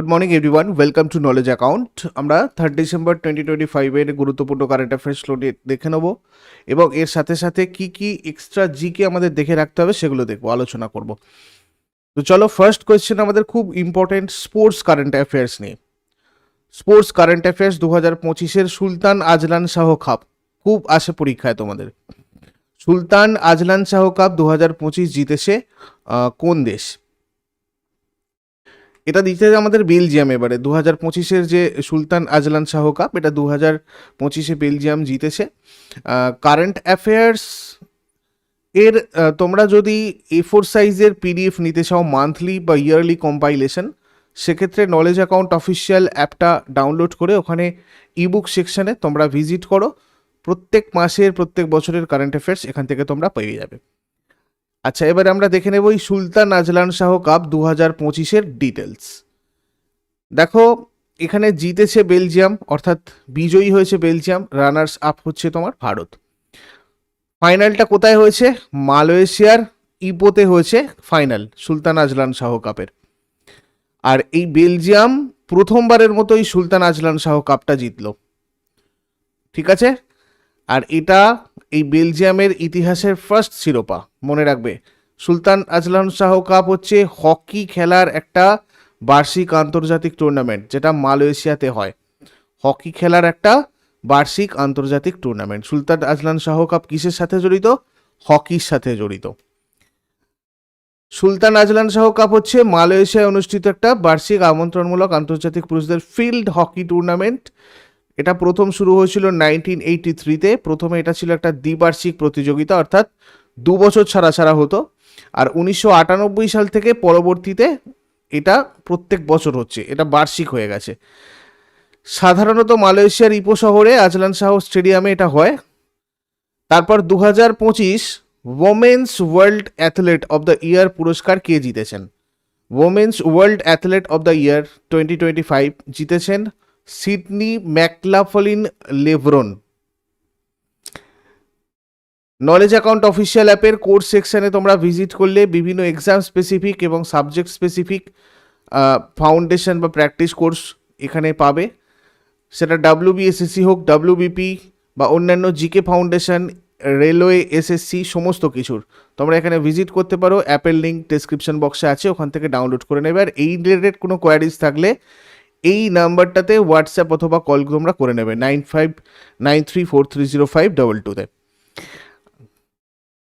Good morning everyone welcome to knowledge account আমরা third December twenty twenty ফাইভের গুরুত্বপূর্ণ current অ্যাফেয়ার্সগুলো নিয়ে দেখে নেব এবং এর সাথে সাথে কি কি এক্সট্রা জিকে আমাদের দেখে রাখতে হবে সেগুলো দেখব, আলোচনা করব। তো চলো ফার্স্ট কোয়েশ্চেন আমাদের খুব ইম্পর্টেন্ট স্পোর্টস কারেন্ট অ্যাফেয়ার্স নিয়ে। স্পোর্টস কারেন্ট অ্যাফেয়ার্স দু হাজার পঁচিশের সুলতান আজলান শাহ কাপ খুব আসে পরীক্ষায় তোমাদের। সুলতান আজলান শাহ কাপ দু হাজার পঁচিশ জিতেছে কোন দেশ? এটা দিতে আমাদের বেলজিয়াম এবারে। দু হাজার পঁচিশের যে সুলতান আজলান শাহ কাপ এটা দু হাজার পঁচিশে বেলজিয়াম জিতেছে। কারেন্ট অ্যাফেয়ার্স এর তোমরা যদি এ ফোর সাইজের পিডিএফ নিতে চাও মান্থলি বা ইয়ারলি কম্পাইলেশন সেক্ষেত্রে নলেজ অ্যাকাউন্ট অফিসিয়াল অ্যাপটা ডাউনলোড করে ওখানে ইবুক সেকশানে তোমরা ভিজিট করো। প্রত্যেক মাসের, প্রত্যেক বছরের কারেন্ট অ্যাফেয়ার্স এখান থেকে তোমরা পেয়ে যাবে। আচ্ছা এবারে আমরা দেখে নেব এই সুলতান আজলান শাহ কাপ দু হাজার পঁচিশের ডিটেলস দেখো, এখানে জিতেছে বেলজিয়াম, অর্থাৎ বিজয়ী হয়েছে বেলজিয়াম রানার্স আপ হচ্ছে তোমার ভারত। ফাইনালটা কোথায় হয়েছে? মালয়েশিয়ার ইপোতে হয়েছে ফাইনাল সুলতান আজলান শাহ কাপের আর এই বেলজিয়াম প্রথমবারের মতো এই সুলতান আজলান শাহ কাপটা জিতল। ঠিক আছে? আর এটা এই বেলজিয়ামের ইতিহাসের ফার্স্ট শিরোপা, মনে রাখবে। সুলতান আজলান শাহ কাপ হচ্ছে হকি খেলার একটা বার্ষিক আন্তর্জাতিক টুর্নামেন্ট যেটা মালয়েশিয়াতে হয়। হকি খেলার একটা বার্ষিক আন্তর্জাতিক tournament Sultan Azlan Shah cup কিসের সাথে জড়িত? হকির সাথে জড়িত। সুলতান আজলান শাহ কাপ হচ্ছে মালয়েশিয়ায় অনুষ্ঠিত একটা বার্ষিক আমন্ত্রণমূলক আন্তর্জাতিক পুরুষদের ফিল্ড হকি টুর্নামেন্ট এটা প্রথম শুরু হয়েছিল নাইনটিন এইটি থ্রিতে। প্রথমে এটা ছিল একটা দ্বিবার্ষিক প্রতিযোগিতা, অর্থাৎ দু বছর ছাড়া ছাড়া হতো। আর উনিশশো আটানব্বই সাল থেকে পরবর্তীতে এটা প্রত্যেক বছর হচ্ছে, এটা বার্ষিক হয়ে গেছে। সাধারণত মালয়েশিয়ার ইপো শহরে আজলান শাহ স্টেডিয়ামে এটা হয়। তারপর দু হাজার পঁচিশ women's world athlete of the year পুরস্কার কে জিতেছেন? Women's world athlete of the year twenty twenty five জিতেছেন Sydney McLaughlin Levrone. Knowledge account official অ্যাপের কোর্স সেকশানে তোমরা ভিজিট করলে বিভিন্ন এক্সাম স্পেসিফিক এবং সাবজেক্ট স্পেসিফিক ফাউন্ডেশন বা প্র্যাকটিস কোর্স এখানে পাবে। সেটা ডাব্লিউ বিএসএসসি হোক ডাব্লিউ বিপি বা অন্যান্য জিকে ফাউন্ডেশন রেলওয়ে এসএসসি সমস্ত কিছুর। তোমরা এখানে ভিজিট করতে পারো অ্যাপের লিঙ্ক ডেসক্রিপশন বক্সে আছে, ওখান থেকে ডাউনলোড করে নেবে। আর এই রিলেটেড কোনো কোয়ারিজ থাকলে এই নাম্বারটাতে হোয়াটসঅ্যাপ অথবা কল তোমরা করে নেবে nine five nine three four three zero five double টুতে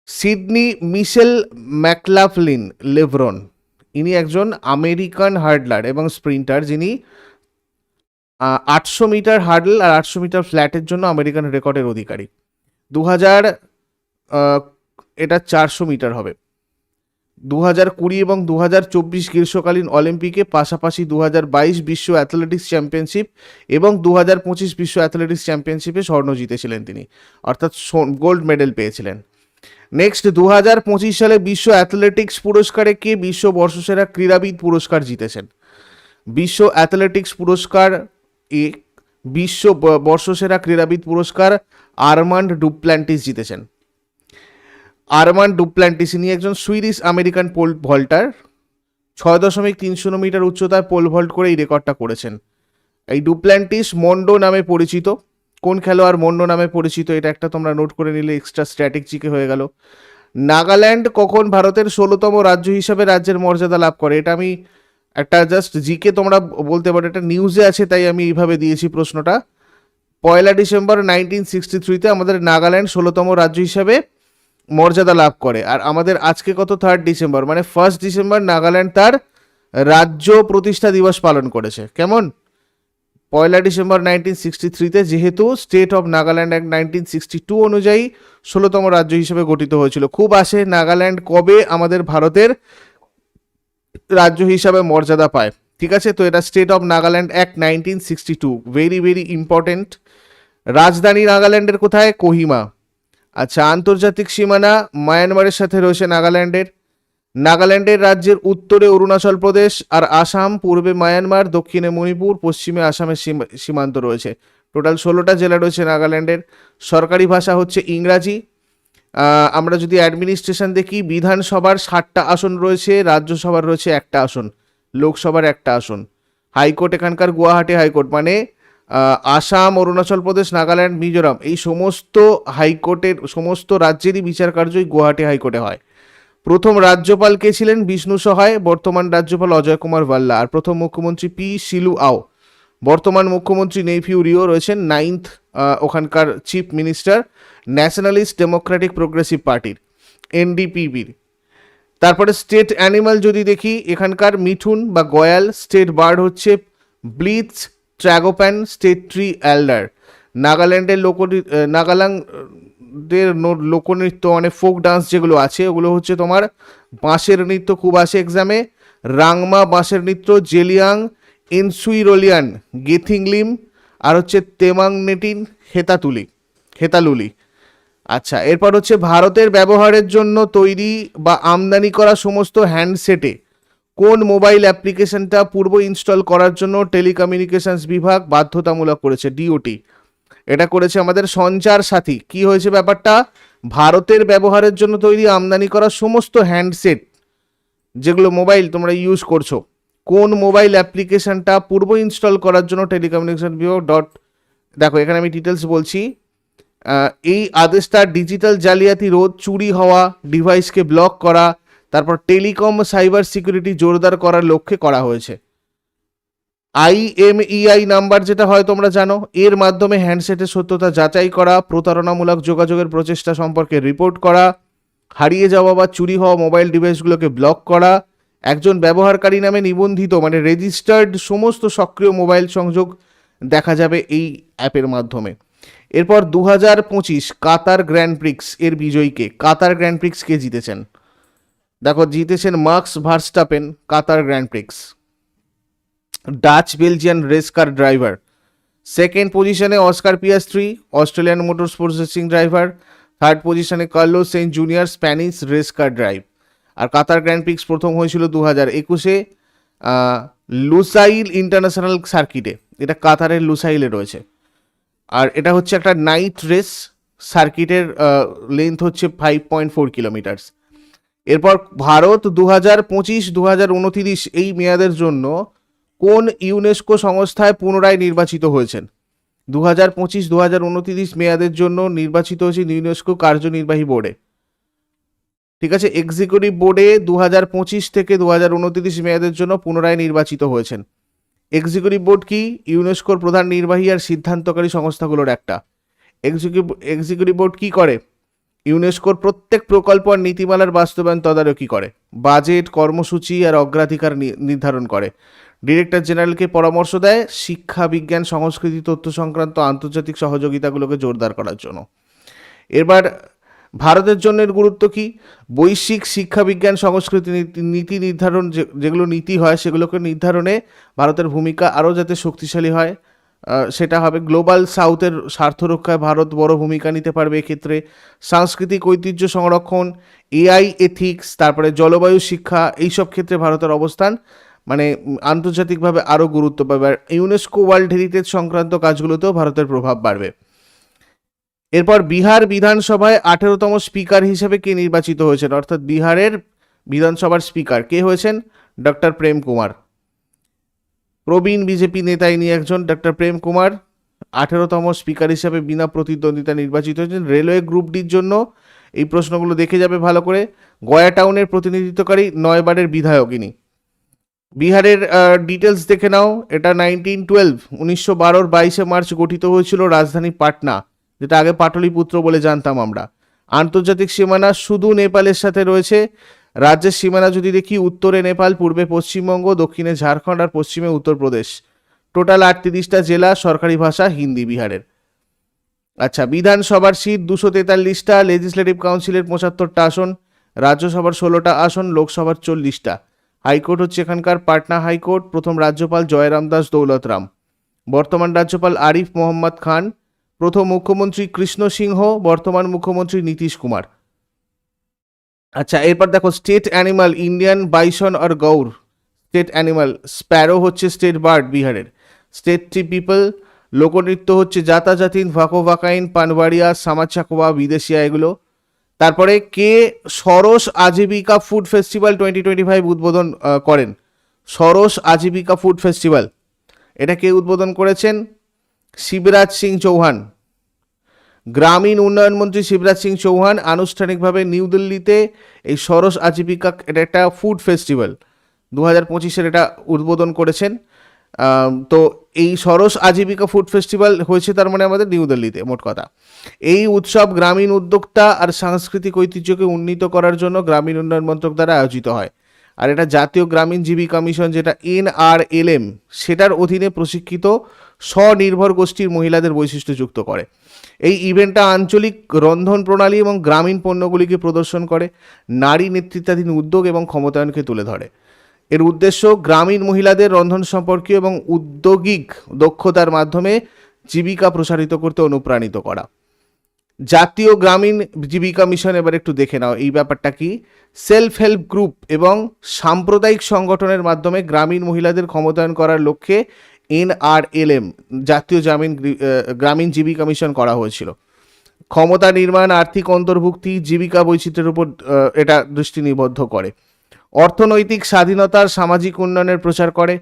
সিডনি মিশেল ম্যাকলাফলিন, লেভরন, ইনি একজন আমেরিকান হার্ডলার এবং স্প্রিন্টার যিনি আটশো মিটার হার্ডল আর আটশো মিটার ফ্ল্যাটের জন্য আমেরিকান রেকর্ডের অধিকারী। দু হাজার এটা চারশো মিটার হবে। দু হাজার কুড়ি এবং দু হাজার চব্বিশ গ্রীষ্মকালীন অলিম্পিকে, পাশাপাশি দু হাজার বাইশ বিশ্ব অ্যাথলেটিক্স চ্যাম্পিয়নশিপ এবং দু হাজার পঁচিশ বিশ্ব অ্যাথলেটিক্স চ্যাম্পিয়নশিপে স্বর্ণ জিতেছিলেন তিনি, অর্থাৎ গোল্ড মেডেল পেয়েছিলেন। নেক্সট দু হাজার পঁচিশ সালে বিশ্ব অ্যাথলেটিক্স পুরস্কারে কে বিশ্ব বর্ষসেরা ক্রীড়াবিদ পুরস্কার জিতেছেন? বিশ্ব অ্যাথলেটিক্স পুরস্কার এ বিশ্ব বর্ষসেরা ক্রীড়াবিদ পুরস্কার আরমান্ড ডুপ্ল্যান্টিস জিতেছেন। আরমান্ড ডুপ্ল্যান্টিস ইনি একজন সুইডিশ আমেরিকান পোল ভল্টার, ছয় দশমিক তিন শূন্য মিটার উচ্চতায় পোল ভল্ট করে এই রেকর্ডটা করেছেন। এই ডুপ্ল্যান্টিস মন্ডো নামে পরিচিত। কোন খেলোয়াড় মন্ডো নামে পরিচিত এটা একটা তোমরা নোট করে নিলে এক্সট্রা স্ট্র্যাটেজিকে হয়ে গেল। নাগাল্যান্ড কখন ভারতের ষোলোতম রাজ্য হিসাবে রাজ্যের মর্যাদা লাভ করে? এটা আমি একটা জাস্ট জিকে তোমরা বলতে পারো এটা নিউজে আছে, তাই আমি এইভাবে দিয়েছি প্রশ্নটা। পয়লা ডিসেম্বর নাইনটিন সিক্সটি থ্রিতে আমাদের নাগাল্যান্ড ষোলোতম রাজ্য হিসাবে মর্যাদা লাভ করে। আর আমাদের আজকে কত? থার্ড ডিসেম্বর মানে ফার্স্ট ডিসেম্বর নাগাল্যান্ড তার রাজ্য প্রতিষ্ঠা দিবস পালন করেছে। কেমন? পয়লা ডিসেম্বর নাইনটিন সিক্সটি থ্রিতে যেহেতু state of Nagaland act nineteen sixty two অনুযায়ী ষোলোতম রাজ্য হিসেবে গঠিত হয়েছিল। খুব আসে নাগাল্যান্ড কবে আমাদের ভারতের রাজ্য হিসাবে মর্যাদা পায়। ঠিক আছে? তো এটা state of Nagaland act nineteen sixty two very very important রাজধানী নাগাল্যান্ডের কোথায়? কোহিমা। আচ্ছা আন্তর্জাতিক সীমানা মায়ানমারের সাথে রয়েছে নাগাল্যান্ডের। নাগাল্যান্ডের রাজ্যের উত্তরে অরুণাচল প্রদেশ আর আসাম, পূর্বে মায়ানমার, দক্ষিণে মণিপুর, পশ্চিমে আসামের সীমান্ত রয়েছে। টোটাল ষোলোটা জেলা রয়েছে নাগাল্যান্ডের। সরকারি ভাষা হচ্ছে ইংরাজি। আমরা যদি অ্যাডমিনিস্ট্রেশন দেখি, বিধানসভার ষাটটা আসন রয়েছে, রাজ্যসভার রয়েছে একটা আসন, লোকসভার একটা আসন। হাইকোর্ট এখানকার গুয়াহাটি হাইকোর্ট মানে আসাম, অরুণাচল প্রদেশ, নাগাল্যান্ড, মিজোরাম এই সমস্ত হাইকোর্টের, সমস্ত রাজ্যেরই বিচার কার্যই গুয়াহাটি হাইকোর্টে হয়। প্রথম রাজ্যপাল কে ছিলেন? বিষ্ণু সহায়, বর্তমান রাজ্যপাল অজয় কুমার ভাল্লা আর প্রথম মুখ্যমন্ত্রী পি শিলু আও। বর্তমান মুখ্যমন্ত্রী নেইফিউ রিও রয়েছেন, নাইন্থ ওখানকার chief minister, nationalist democratic progressive পার্টির, এনডিপিবির। তারপরে স্টেট অ্যানিমাল যদি দেখি, এখানকার মিঠুন বা গয়াল, স্টেট বার্ড হচ্ছে Blyth's tragopan state tree alder নাগাল্যান্ডের লোক নাগাল্যান্ডের লোকনৃত্য মানে ফোক ডান্স যেগুলো আছে, ওগুলো হচ্ছে তোমার বাঁশের নৃত্য খুব আসে এক্সামে রাংমা বাঁশের নৃত্য, জেলিয়াং ইনসুইরোলিয়ান গেথিংলিম, আর হচ্ছে তেমাং নেটিন, হেতাতুলি, হেতালুলি। আচ্ছা এরপর হচ্ছে ভারতের ব্যবহারের জন্য তৈরি বা আমদানি করা সমস্ত হ্যান্ডসেটে কোন মোবাইল অ্যাপ্লিকেশনটা পূর্ব ইনস্টল করার জন্য টেলিকমিউনিকেশনস বিভাগ বাধ্যতামূলক করেছে ডিওটি এটা করেছে আমাদের সঞ্চার সাথী। কি হয়েছে ব্যাপারটা? ভারতের ব্যবহারের জন্য তৈরি আমদানি করা সমস্ত হ্যান্ডসেট, যেগুলো মোবাইল তোমরা ইউজ করছ, কোন মোবাইল অ্যাপ্লিকেশনটা পূর্ব ইনস্টল করার জন্য টেলিকমিউনিকেশন বিভাগ ডট, দেখো এখানে আমি ডিটেলস বলছি এই আদেশটা ডিজিটাল জালিয়াতি রোধ, চুরি হওয়া ডিভাইসকে ব্লক করা তারপর টেলিকম সাইবার সিকিউরিটি জোরদার করার লক্ষ্যে করা হয়েছে। আইএমইআই নাম্বার যেটা হয় তোমরা জানো, এর মাধ্যমে হ্যান্ডসেটের সত্যতা যাচাই করা, প্রতারণামূলক যোগাযোগের প্রচেষ্টা সম্পর্কে রিপোর্ট করা, হারিয়ে যাওয়া বা চুরি হওয়া মোবাইল ডিভাইসগুলোকে ব্লক করা, একজন ব্যবহারকারী নামে নিবন্ধিত মানে রেজিস্টার্ড সমস্ত সক্রিয় মোবাইল সংযোগ দেখা যাবে এই অ্যাপের মাধ্যমে। এরপর দু হাজার পঁচিশ কাতার গ্র্যান্ড প্রিক্স এর বিজয়ীকে, কাতার গ্র্যান্ড প্রিক্স কে জিতেছেন? দেখো জিতেছেন Max Verstappen, Qatar Grand Prix. Dutch Belgian race car driver. Second পজিশনে Oscar Piastri Australian motor sports racing driver. Third পজিশনে Carlos Sainz junior, Spanish race car drive. আর কাতার গ্র্যান্ড প্রিক্স প্রথম হয়েছিল দু হাজার একুশে লুসাইল ইন্টারন্যাশনাল সার্কিটে। এটা কাতারের লুসাইলে রয়েছে। আর এটা হচ্ছে একটা নাইট রেস, সার্কিটের লেন্থ হচ্ছে ফাইভ পয়েন্ট ফোর কিলোমিটার্স এরপর ভারত দু হাজার পঁচিশ দু হাজার উনতিরিশ এই মেয়াদের জন্য কোন ইউনেস্কো সংস্থায় পুনরায় নির্বাচিত হয়েছেন? দু হাজার পঁচিশ দু হাজার উনতিরিশ মেয়াদের জন্য নির্বাচিত হয়েছে ইউনেস্কো কার্যনির্বাহী বোর্ডে। ঠিক আছে? এক্সিকিউটিভ বোর্ডে দু হাজার পঁচিশ থেকে দু হাজার উনতিরিশ মেয়াদের জন্য পুনরায় নির্বাচিত হয়েছেন। এক্সিকিউটিভ বোর্ড কি? ইউনেস্কোর প্রধান নির্বাহী আর সিদ্ধান্তকারী সংস্থাগুলোর একটা। এক্সিকিউটিভ এক্সিকিউটিভ বোর্ড কি করে? ইউনেস্কোর প্রত্যেক প্রকল্প আর নীতিমালার বাস্তবায়ন তদারকি করে, বাজেট, কর্মসূচি আর অগ্রাধিকার নির্ধারণ করে। ডিরেক্টর জেনারেলকে পরামর্শ দেয় শিক্ষা, বিজ্ঞান, সংস্কৃতি, তথ্য সংক্রান্ত আন্তর্জাতিক সহযোগিতাগুলোকে জোরদার করার জন্য। এবার ভারতের জন্য এর গুরুত্ব কি? বৈশ্বিক শিক্ষা, বিজ্ঞান, সংস্কৃতি নীতি- নির্ধারণ যেগুলো নীতি হয় সেগুলোকে নির্ধারণে ভারতের ভূমিকা আরও যাতে শক্তিশালী হয়। সেটা হবে গ্লোবাল সাউথের স্বার্থ রক্ষায় ভারত বড় ভূমিকা নিতে পারবে এক্ষেত্রে। সাংস্কৃতিক ঐতিহ্য সংরক্ষণ এআই এথিক্স তারপরে জলবায়ু শিক্ষা, এইসব ক্ষেত্রে ভারতের অবস্থান মানে আন্তর্জাতিকভাবে আরও গুরুত্ব পাবে। আর ইউনেস্কো ওয়ার্ল্ড হেরিটেজ সংক্রান্ত কাজগুলোতেও ভারতের প্রভাব বাড়বে। এরপর বিহার বিধানসভায় আঠেরোতম স্পিকার হিসেবে কে নির্বাচিত হয়েছেন? অর্থাৎ বিহারের বিধানসভার স্পিকার কে হয়েছেন? ডক্টর প্রেম কুমার। প্রবীণ বিজেপি নেতা ইনি একজন ডক্টর প্রেম কুমার, আঠেরোতম স্পিকার হিসাবে বিনা প্রতিদ্বন্দ্বিতা নির্বাচিত হয়েছেন। রেলওয়ে গ্রুপ ডির জন্য এই প্রশ্নগুলো দেখে যাবে ভালো করে। গয়া টাউনের প্রতিনিধিত্বকারী নয়বারের বিধায়ক ইনি বিহারের ডিটেলস দেখে নাও। এটা নাইনটিন টুয়েলভ উনিশশো বারোর বাইশে মার্চ গঠিত হয়েছিল রাজধানী পাটনা, যেটা আগে পাটলিপুত্র বলে জানতাম আমরা। আন্তর্জাতিক সীমানা শুধু নেপালের সাথে রয়েছে। রাজ্যের সীমানা যদি দেখি, উত্তরে নেপাল, পূর্বে পশ্চিমবঙ্গ, দক্ষিণে ঝাড়খণ্ড আর পশ্চিমে উত্তরপ্রদেশ। টোটাল আটত্রিশটা জেলা সরকারি ভাষা হিন্দি বিহারের। আচ্ছা বিধানসভার সিট দুশো তেতাল্লিশটা লেজিসলেটিভ কাউন্সিলের পঁচাত্তরটা আসন, রাজ্যসভার ষোলোটা আসন, লোকসভার চল্লিশটা। হাইকোর্ট হচ্ছে এখানকার পাটনা হাইকোর্ট, প্রথম রাজ্যপাল জয়রাম দাস দৌলতরাম বর্তমান রাজ্যপাল আরিফ মোহাম্মদ খান, প্রথম মুখ্যমন্ত্রী কৃষ্ণ সিংহ, বর্তমান মুখ্যমন্ত্রী নীতিশ কুমার। আচ্ছা এরপর দেখো স্টেট অ্যানিমাল ইন্ডিয়ান বাইসন আর গৌর। স্টেট অ্যানিমাল স্প্যারো হচ্ছে স্টেট বার্ড বিহারের। স্টেট ট্রি পিপল লোকনৃত্য হচ্ছে জাতাজাতিন ভাকো ভাকাইন পানবাড়িয়া, সামাচাকোয়া, বিদেশিয়া এগুলো। তারপরে কে Saras Ajeevika food festival twenty twenty five উদ্বোধন করেন? সরস আজীবিকা ফুড ফেস্টিভ্যাল। এটা কে উদ্বোধন করেছেন? শিবরাজ সিং চৌহান। গ্রামীণ উন্নয়ন মন্ত্রী শিবরাজ সিং চৌহান আনুষ্ঠানিকভাবে নিউ দিল্লিতে এই সরস আজীবিকা এটা একটা ফুড ফেস্টিভ্যাল। দু হাজার পঁচিশের এটা উদ্বোধন করেছেন। তো এই সরস আজীবিকা ফুড ফেস্টিভ্যাল হয়েছে তার মানে আমাদের নিউ দিল্লিতে, মোট কথা। এই উৎসব গ্রামীণ উদ্যোক্তা আর সাংস্কৃতিক ঐতিহ্যকে উন্নীত করার জন্য গ্রামীণ উন্নয়ন মন্ত্রক দ্বারা আয়োজিত হয়। আর এটা জাতীয় গ্রামীণ জীবিকা মিশন যেটা এনআরএলএম, সেটার অধীনে প্রশিক্ষিত স্বনির্ভর গোষ্ঠীর মহিলাদের বৈশিষ্ট্যযুক্ত করে। এই ইভেন্টটা আঞ্চলিক রন্ধন প্রণালী এবং গ্রামীণ পণ্যগুলিকে প্রদর্শন করে, নারী নেতৃত্বাধীন উদ্যোগ এবং ক্ষমতায়নকে তুলে ধরে। এর উদ্দেশ্য গ্রামীণ মহিলাদের রন্ধন সম্পর্কীয় এবং উদ্যোগিক দক্ষতার মাধ্যমে জীবিকা প্রসারিত করতে অনুপ্রাণিত করা। জাতীয় গ্রামীণ জীবিকা মিশন, এবার একটু দেখে নাও, এই ব্যাপারটা কি? সেলফ হেল্প গ্রুপ এবং সাম্প্রদায়িক সংগঠনের মাধ্যমে গ্রামীণ মহিলাদের ক্ষমতায়ন করার লক্ষ্যে এনআরএলএম জাতীয় গ্রামীণ গ্রামীণ জীবিকা মিশন করা হয়েছিল। ক্ষমতা নির্মাণ, আর্থিক অন্তর্ভুক্তি, জীবিকা বৈচিত্র্যের উপর এটা দৃষ্টি নিবদ্ধ করে। অর্থনৈতিক স্বাধীনতার সামাজিক উন্নয়নের প্রচার করে।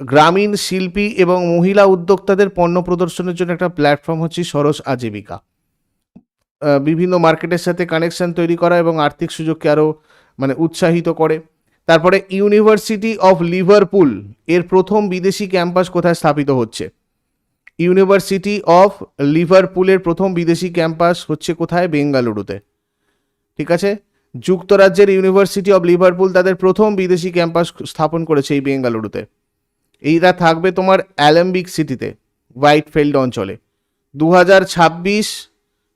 গ্রামীণ শিল্পী এবং মহিলা উদ্যোক্তাদের পণ্য প্রদর্শনের জন্য একটা প্ল্যাটফর্ম হচ্ছে সরস আজীবিকা। বিভিন্ন মার্কেটের সাথে কানেকশন তৈরি করা এবং আর্থিক সুযোগকে আরও মানে উৎসাহিত করে। তারপরে ইউনিভার্সিটি অফ লিভারপুল এর প্রথম বিদেশি ক্যাম্পাস কোথায় স্থাপিত হচ্ছে? ইউনিভার্সিটি অফ লিভারপুলের প্রথম বিদেশি ক্যাম্পাস হচ্ছে কোথায়? বেঙ্গালুরুতে। ঠিক আছে? যুক্তরাজ্যের ইউনিভার্সিটি অফ লিভারপুল তাদের প্রথম বিদেশি ক্যাম্পাস স্থাপন করেছে এই বেঙ্গালুরুতে। এইটা থাকবে তোমার অ্যালেম্বিক সিটিতে হোয়াইটফিল্ড অঞ্চলে। দু হাজার ছাব্বিশ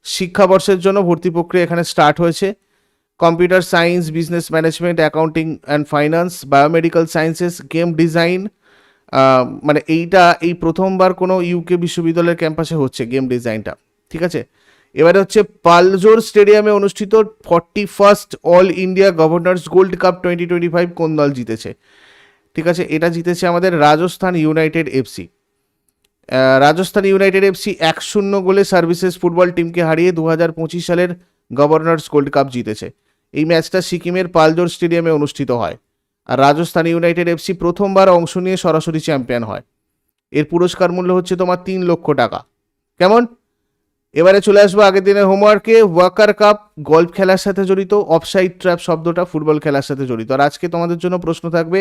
শিক্ষাবর্ষের জন্য ভর্তি প্রক্রিয়া এখানে স্টার্ট হয়েছে। Computer science business management accounting and finance biomedical sciences game design মানে এইটা, এই প্রথমবার কোনো ইউকে বিশ্ববিদ্যালয়ের ক্যাম্পাসে হচ্ছে গেম ডিজাইনটা ঠিক আছে? এবারে হচ্ছে পালজোর স্টেডিয়ামে অনুষ্ঠিত forty first all India governor's gold cup twenty twenty five কোন দল জিতেছে? ঠিক আছে? এটা জিতেছে আমাদের Rajasthan United FC. Rajasthan United FC এক শূন্য গোলে সার্ভিসেস ফুটবল টিমকে হারিয়ে দু হাজার পঁচিশ সালের গভর্নর্স গোল্ড কাপ জিতেছে। এই ম্যাচটা সিকিমের পালজোর স্টেডিয়ামে অনুষ্ঠিত হয়। আর রাজস্থান ইউনাইটেড এফসি প্রথমবার অংশ নিয়ে সরাসরি চ্যাম্পিয়ন হয়। এর পুরস্কার মূল্য হচ্ছে তোমার তিন লক্ষ টাকা। কেমন? এবারে চলে আসব আগের দিনের হোমওয়ার্কে ওয়াকার কাপ, গল্ফ খেলার সাথে জড়িত অফসাইড ট্র্যাপ শব্দটা ফুটবল খেলার সাথে জড়িত। আর আজকে তোমাদের জন্য প্রশ্ন থাকবে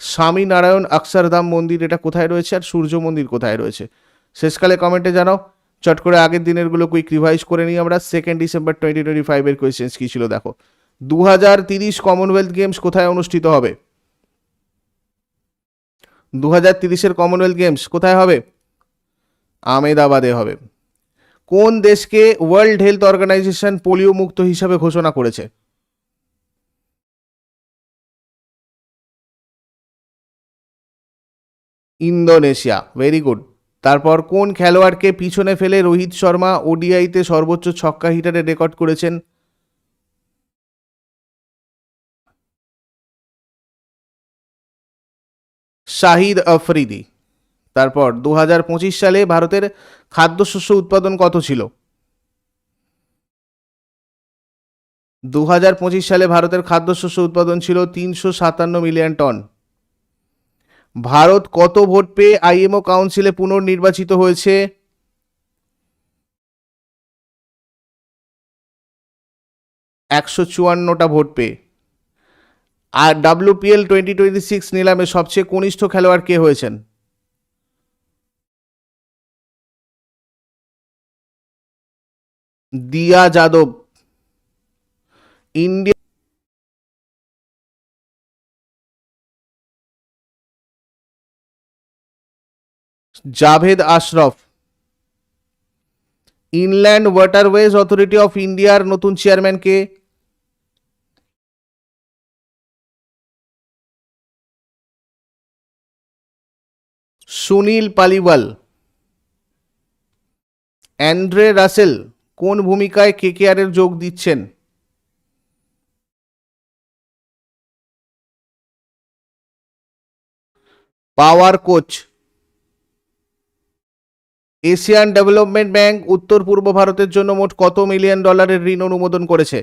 স্বামী নারায়ণ অক্ষরধাম মন্দির এটা কোথায় রয়েছে আর সূর্য মন্দির কোথায় রয়েছে? শেষকালে কমেন্টে জানাও। চট করে আগের দিনেরগুলো কুইক রিভাইজ করে নিই আমরা। সেকেন্ড ডিসেম্বর টোয়েন্টি টোয়েন্টি ফাইভের কোয়েশ্চেন্স কী ছিল দেখো। দু হাজার তিরিশ কমনওয়েলথ গেমস কোথায় অনুষ্ঠিত হবে? দু হাজার তিরিশের কমনওয়েলথ গেমস কোথায় হবে? আমেদাবাদে হবে। কোন দেশকে ওয়ার্ল্ড হেলথ অর্গানাইজেশন পোলিও মুক্ত হিসাবে ঘোষণা করেছে? ইন্দোনেশিয়া। ভেরি গুড তারপর কোন খেলোয়াড়কে পিছনে ফেলে রোহিত শর্মা ওডিআইতে সর্বোচ্চ ছক্কা হিটারে রেকর্ড করেছেন? শাহিদ আফ্রিদি। তারপর দু হাজার পঁচিশ সালে ভারতের খাদ্যশস্য উৎপাদন কত ছিল? দু হাজার পঁচিশ সালে ভারতের খাদ্যশস্য উৎপাদন ছিল তিনশো সাতান্ন মিলিয়ন টন। ভারত কত ভোট পেয়ে আইএমও কাউন্সিলে পুনর্নির্বাচিত হয়েছে? একশো চুয়ান্নটা ভোট পেয়ে। আর ডাব্লিউপিএল টোয়েন্টি টোয়েন্টি সিক্স নিলামে সবচেয়ে কনিষ্ঠ খেলোয়াড় কে হয়েছেন? Diya Yadav. India Javed Ashraf. Inland waterways authority of ইন্ডিয়ার নতুন চেয়ারম্যান কে? সুনীল পালিওয়াল। অ্যান্ড্রে রাসেল, কোন ভূমিকায় কেকেআরের যোগ দিচ্ছেন? Power coach Asian development bank উত্তর পূর্ব ভারতের জন্য মোট কত মিলিয়ন ডলারের ঋণ অনুমোদন করেছে?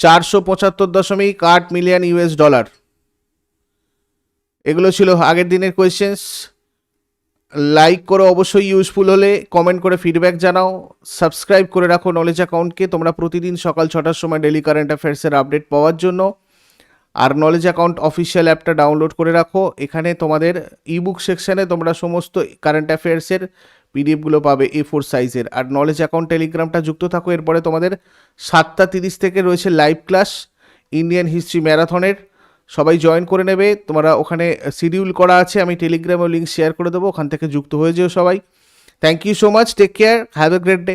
চারশো পঁচাত্তর দশমিক আট মিলিয়ন ইউএস ডলার। এগুলো ছিল আগের দিনের কোয়েশ্চেন্স লাইক করো, অবশ্যই ইউজফুল হলে কমেন্ট করে ফিডব্যাক জানাও। সাবস্ক্রাইব করে রাখো নলেজ অ্যাকাউন্টকে তোমরা প্রতিদিন সকাল ছটার সময় ডেলি কারেন্ট অ্যাফেয়ার্সের আপডেট পাওয়ার জন্য। আর নলেজ অ্যাকাউন্ট অফিসিয়াল অ্যাপটা ডাউনলোড করে রাখো। এখানে তোমাদের ইবুক সেকশানে তোমরা সমস্ত কারেন্ট অ্যাফেয়ার্সের পিডিএফগুলো পাবে এ ফোর সাইজের আর নলেজ অ্যাকাউন্ট টেলিগ্রামটা যুক্ত থাকো, এরপরে তোমাদের সাতটা তিরিশ থেকে রয়েছে লাইভ ক্লাস ইন্ডিয়ান হিস্ট্রি ম্যারাথনের সবাই জয়েন করে নেবে। তোমরা ওখানে শিডিউল করা আছে, আমি টেলিগ্রামে লিঙ্ক শেয়ার করে দেবো। ওখান থেকে যুক্ত হয়ে যেও সবাই। Thank you so much take care have a great day